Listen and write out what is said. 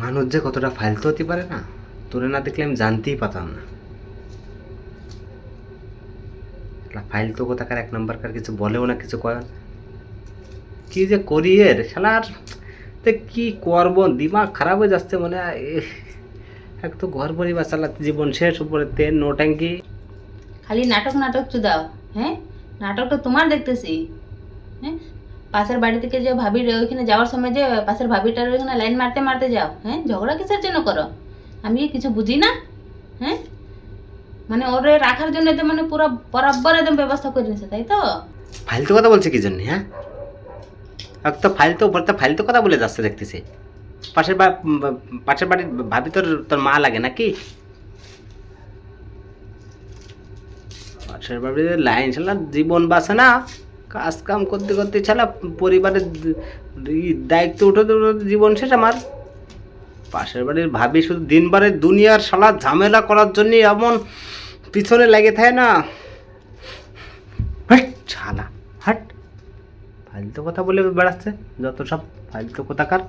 মানুষ যে কতটা ফালতু হতে পারে না, তোরে না দেখলে আমি জানতেই পারতাম না। ফালতু কোথাকার এক নম্বরকার কিছু বলেও না কিছু কয় কি যে করি এর? শালার, তে কি করব? দিমাগ খারাপ হয়ে যাচ্ছে মনে এক তো ঘর পরিবার চালাতে জীবন শেষ, উপরে তেল নো ট্যাঙ্কি খালি নাটক নাটক চুদাও হ্যাঁ? নাটকটা তোমার দেখতেছি হ্যাঁ? পাশের বাড়ি থেকে যে ভাবির ওইখানে যাওয়ার সময় যে পাশের ভাবিটার ওইখানে লাইন মারতে মারতে যাও হ্যাঁ? ঝগড়া কিসের জন্য করো? আমি কিছু বুঝি না? হ্যাঁ? মানে ওরে রাখার জন্য তো মানে পুরো বরাবর একদম ব্যবস্থা করে নিছে তাই তো? ফালতু কথা বলছে কি জন্য হ্যাঁ? এক তো ফালতু বলতে ফালতু কথা বলে যাচ্ছে দেখতেছি। পাশের পাশের বাড়ির ভাবি তোর তোর মা লাগে নাকি? পাশের বাড়ির লাইন ছাড়া জীবন বাঁচে না? কাজ কাম করতে করতে ছাড়া পরিবারের দায়িত্ব উঠে জীবন শেষ আমার। পাশের বাড়ির ভাবি শুধু দিনবারে দুনিয়ার সালা ঝামেলা করার জন্য এমন পিছনে লেগে থাকে না। হাট ছালা হাট। ফালতু কথা বলে বেড়াচ্ছে, যত সব ফালতু কোথাকার।